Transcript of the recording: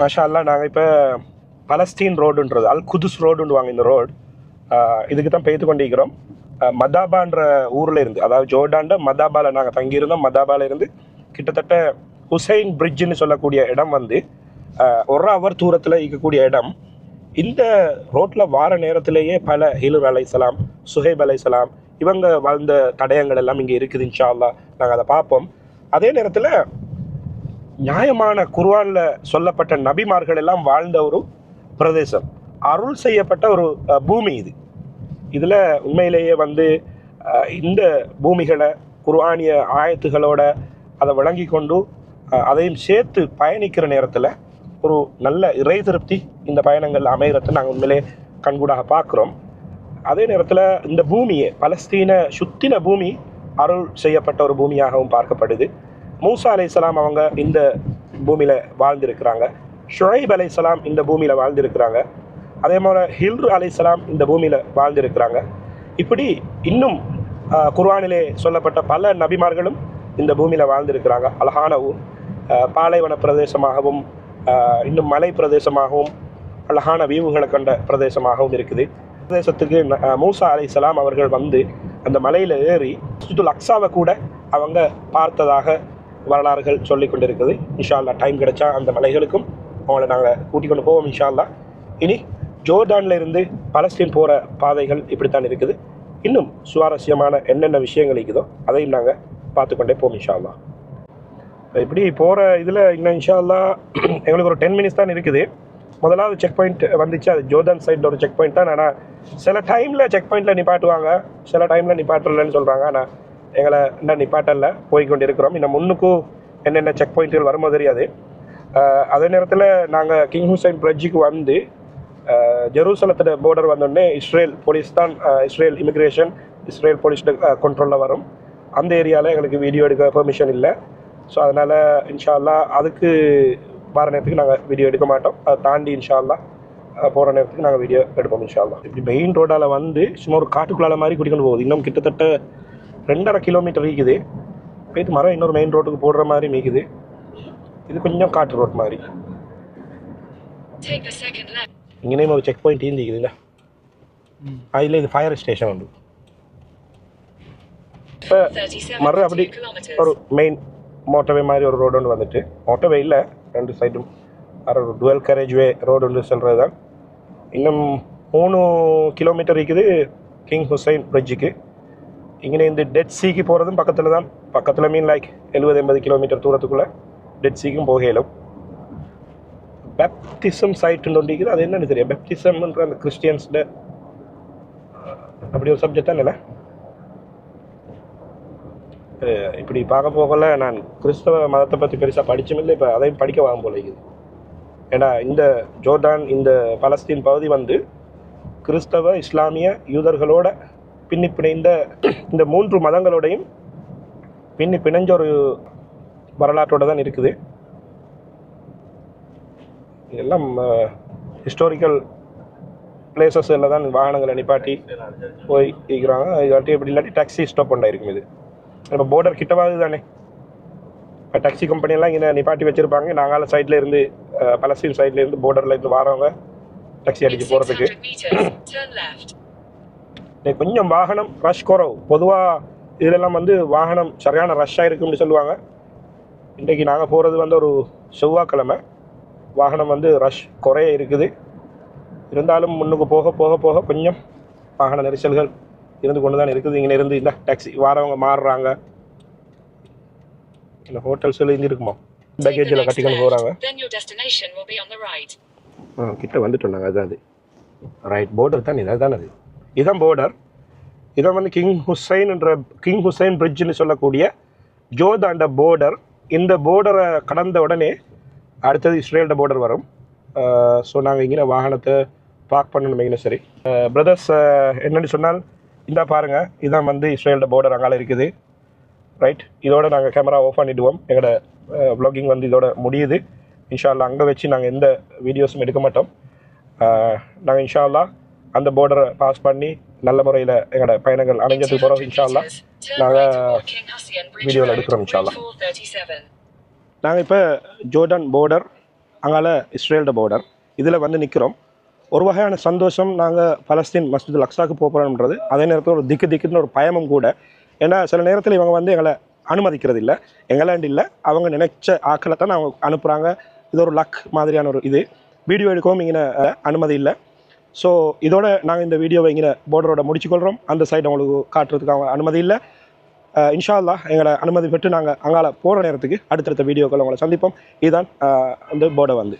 மாஷா நாங்கள் இப்போ பலஸ்தீன் ரோடுன்றது அல் குதுஸ் ரோடுன்னுவாங்க இந்த ரோடு. இதுக்கு தான் பெய்து கொண்டிருக்கிறோம். மதாபான்ற ஊரில் இருந்து அதாவது ஜோர்டாண்ட மதாபால நாங்கள் தங்கியிருந்தோம். மதாபால இருந்து கிட்டத்தட்ட ஹுசைன் பிரிட்ஜுன்னு சொல்லக்கூடிய இடம் வந்து ஒரு அவர் தூரத்தில் இருக்கக்கூடிய இடம். இந்த ரோட்டில் வார நேரத்திலேயே பல ஹிலுர் அலைசலாம் சுஹைப் அலைசலாம் இவங்க வாழ்ந்த தடயங்கள் எல்லாம் இங்கே இருக்குது இன்ஷா நாங்கள் அதை பார்ப்போம். அதே நேரத்தில் நியாயமான குர்வானில் சொல்லப்பட்ட நபிமார்கள் எல்லாம் வாழ்ந்த ஒரு பிரதேசம். அருள் செய்யப்பட்ட ஒரு பூமி இது. இதில் உண்மையிலேயே வந்து இந்த பூமிகளை குர்வானிய ஆயத்துகளோட அதை வழங்கி கொண்டு அதையும் சேர்த்து பயணிக்கிற நேரத்தில் ஒரு நல்ல இறை திருப்தி இந்த பயணங்கள் அமைகிறத நாங்கள் உண்மையிலே கண்கூடாக பார்க்குறோம். அதே நேரத்தில் இந்த பூமியை பலஸ்தீன சுத்தின பூமி அருள் செய்யப்பட்ட ஒரு பூமியாகவும் பார்க்கப்படுது. மூசா அலை இஸ்லாம் அவங்க இந்த பூமியில் வாழ்ந்திருக்கிறாங்க. ஷுஹைப் அலை இஸ்லாம் இந்த பூமியில் வாழ்ந்திருக்கிறாங்க. அதே போல் ஹில்ரு இஸ்லாம் இந்த பூமியில் வாழ்ந்திருக்கிறாங்க. இப்படி இன்னும் குர்வானிலே சொல்லப்பட்ட பல நபிமார்களும் இந்த பூமியில் வாழ்ந்திருக்கிறாங்க. அழகான ஊர் பாலைவன பிரதேசமாகவும் இன்னும் மலை பிரதேசமாகவும் அழகான வியூவுகளை கண்ட பிரதேசமாகவும் இருக்குது. பிரதேசத்துக்கு மூசா அலை சலாம் அவர்கள் வந்து அந்த மலையில் ஏறி சுத்துல் அக்ஸாவை கூட அவங்க பார்த்ததாக வரலாறுகள் சொல்லி கொண்டிருக்குது இன்ஷால்லா டைம் கிடைச்சா அந்த மலைகளுக்கும் அவங்கள நாங்கள் கூட்டிக் கொண்டு போவோம் இன்ஷால்லா இனி ஜோர்டான்ல இருந்து பலஸ்தீன் போகிற பாதைகள் இப்படித்தான் இருக்குது. இன்னும் சுவாரஸ்யமான என்னென்ன விஷயங்கள் இருக்குதோ அதையும் நாங்கள் பார்த்துக்கொண்டே போவோம் இன்ஷால்லா இப்படி போகிற இதில் இன்னும் இன்ஷால்லா எங்களுக்கு ஒரு டென் மினிட்ஸ் தான் இருக்குது. முதலாவது செக் பாயிண்ட் வந்துச்சு. அது ஜோர்டான் சைடில் ஒரு செக் பாயிண்ட் தான். ஆனால் சில டைமில் செக் பாயிண்ட்டில் நிப்பாட்டுவாங்க. சில டைமில் நிப்பாட்டலன்னு சொல்கிறாங்க ஆனால் எங்களை இன்னும் நிப்பாட்டல்ல போய்க்கொண்டு இருக்கிறோம் இன்னும் முன்னுக்கும் என்னென்ன செக் பாயிண்ட்டுகள் வருமோ தெரியாது. அதே நேரத்தில் நாங்கள் கிங் ஹுசைன் பிரிட்ஜுக்கு வந்து அஹ் ஜெருசலத்தோட பார்டர் வந்தோடனே இஸ்ரேல் போலீஸ் தான் இஸ்ரேல் இமிக்ரேஷன் இஸ்ரேல் போலீஸ் கண்ட்ரோலில் வரும். அந்த ஏரியாவில் எங்களுக்கு வீடியோ எடுக்க பெர்மிஷன் இல்லை. ஸோ அதனால் இன்ஷால்லா அதுக்கு வர நேரத்துக்கு நாங்கள் வீடியோ எடுக்க மாட்டோம். அதை தாண்டி இன்ஷால்லா போகிற நேரத்துக்கு நாங்கள் வீடியோ எடுப்போம் இன்ஷால்லா. இப்படி மெயின் ரோடால் வந்து சும்மா ஒரு காட்டுக்குள்ளால மாதிரி குடிக்கொண்டு போகுது. இன்னும் கிட்டத்தட்ட ரெண்டரை கிலோமீட்டர் இருக்குது போயிட்டு மரம் இன்னொரு மெயின் ரோட்டுக்கு போடுற மாதிரி மீக்குது இது கொஞ்சம் காட்டு ரோட் மாதிரி. இங்கேயும் ஒரு செக் பாயிண்ட் இருந்துக்குதுல்ல அதில் இது ஃபயர் ஸ்டேஷன் உண்டு. இப்போ 37 மறு அப்படி. ஒரு மெயின் மோட்டோவே மாதிரி ஒரு ரோடு ஒன்று வந்துட்டு. மோட்டோவே இல்லை ரெண்டு சைடும் வேறு ஒரு டுவெல் கேரேஜ் வே ரோடு ஒன்று சொல்கிறது தான் இன்னும் மூணு கிலோமீட்டர் இருக்குது கிங் ஹுசைன் பிரிட்ஜுக்கு இங்கே இந்த டெட் சீக்கு போகிறதும் பக்கத்தில் தான். பக்கத்தில் மீன் லைக் எழுபது எண்பது கிலோமீட்டர் தூரத்துக்குள்ளே டெட் சீக்கும் போக இயலும் பேப்டிசம் சைட்டுன்னு ஒன்று இருக்குது. அது என்னன்னு தெரியும் பெப்டிசம்ன்ற அந்த கிறிஸ்டியன்ஸில் அப்படி ஒரு சப்ஜெக்ட் தான் இல்லை? இப்படி பார்க்க போகல. நான் கிறிஸ்தவ மதத்தை பற்றி பெருசாக படிச்சும் இல்லை. இப்போ அதையும் படிக்க வாங்க போல இருக்குது. ஏன்னா இந்த ஜோர்டான் இந்த பலஸ்தீன் பகுதி வந்து கிறிஸ்தவ இஸ்லாமிய யூதர்களோட பின்னி பிணைந்த இந்த மூன்று மதங்களோடையும் பின்னி பிணைஞ்ச ஒரு வரலாற்றோடு தான் இருக்குது எல்லாம் ஹிஸ்டாரிக்கல் பிளேசஸில் தான் வாகனங்களை நிப்பாட்டி போய் இருக்கிறாங்க. இல்லாட்டி இப்படி இல்லாட்டி டாக்ஸி ஸ்டாப் பண்ணாயிருக்கும் இது. நம்ம போர்டர் கிட்டவாது தானே. இப்போ டாக்ஸி கம்பெனியெல்லாம் இங்கே நிப்பாட்டி வச்சுருப்பாங்க. நாங்கள் சைடில் இருந்து பலஸ்தீன் சைட்லேருந்து இருந்து இருந்து வரவங்க டாக்ஸி அடிச்சு போகிறதுக்கு இன்னைக்கு கொஞ்சம் வாகனம் ரஷ் குறவு. பொதுவாக இதிலெல்லாம் வந்து வாகனம் சரியான ரஷ்ஷாக இருக்கும்னு சொல்லுவாங்க. இன்றைக்கு நாங்கள் போகிறது வந்து ஒரு செவ்வாய்க்கிழமை. வாகனம் வந்து ரஷ் குறைய இருக்குது. இருந்தாலும் முன்னுக்கு போக போக போக கொஞ்சம் வாகன நெரிசல்கள் இருந்து கொண்டு தான் இருக்குது. இங்கே இருந்து இந்த டாக்ஸி வாரவங்க மாறுறாங்க. இந்த ஹோட்டல்ஸில் இருந்து இருக்குமா? பேக்கேஜில் கட்டிக்கொண்டு போகிறாங்க. ஆ கிட்ட வந்துட்டோம் நாங்கள் அதுதான் அது. ரைட் border தான் இது அதுதான் அது இதான் போர்டர் இதான் வந்து கிங் ஹுசைன்ன்ற கிங் ஹுசைன் பிரிட்ஜுன்னு சொல்லக்கூடிய ஜோதாண்ட போர்டர் இந்த போர்டரை கடந்த உடனே அடுத்தது இஸ்ரேலோட போர்டர் வரும். ஸோ நாங்கள் இங்கே வாகனத்தை பார்க் பண்ணணும் இங்கே சரி. பிரதர்ஸ் என்னென்னு சொன்னால் இந்தா பாருங்கள் இதான் வந்து இஸ்ரேலோட போர்டர் அங்கால இருக்குது. ரைட் இதோட நாங்கள் கேமரா ஆஃப் பண்ணிவிடுவோம் எங்களோட vlogging வந்து இதோட முடியுது. இன்ஷால்லா அங்கே வச்சு நாங்கள் எந்த வீடியோஸும் எடுக்க மாட்டோம். நாங்கள் இன்ஷால்லா அந்த போர்டரை பாஸ் பண்ணி நல்ல முறையில் எங்களோட பயணங்கள் அணைஞ்சதுக்கு போகிறோம் இன்ஷால்லா நாங்கள் வீடியோவில் எடுக்கிறோம் இன்ஷால்லா நாங்கள் இப்போ ஜோர்டன் போர்டர் அங்கால இஸ்ரேலோட போர்டர் இதில் வந்து நிற்கிறோம் ஒரு வகையான சந்தோஷம் நாங்கள் பலஸ்தீன் மஸ்ஜித் லக்ஸாக்கு போகிறோம்ன்றது அதே நேரத்தில் ஒரு திக்கு திக்குன்னு ஒரு பயமும் கூட. ஏன்னா சில நேரத்தில் இவங்க வந்து எங்களை அனுமதிக்கிறது இல்லை எங்களாண்டு இல்லை. அவங்க நினைச்ச ஆக்களை தான் அவங்க அனுப்புகிறாங்க இது ஒரு லக் மாதிரியான ஒரு இது. வீடியோ எடுக்கவும் இங்கே அனுமதி இல்லை. ஸோ இதோட நாங்கள் இந்த வீடியோவை இங்கே போர்டரோட முடிச்சுக்கொள்கிறோம் அந்த சைடு உங்களுக்கு காட்டுறதுக்கு அவங்க அனுமதி இல்லை. இன்ஷா அல்லாஹ் எங்களை அனுமதி பெற்று நாங்கள் அங்கால போகிற நேரத்துக்கு அடுத்தடுத்த வீடியோக்கள் உங்களை சந்திப்போம். இதுதான் அந்த போர்டை வந்து.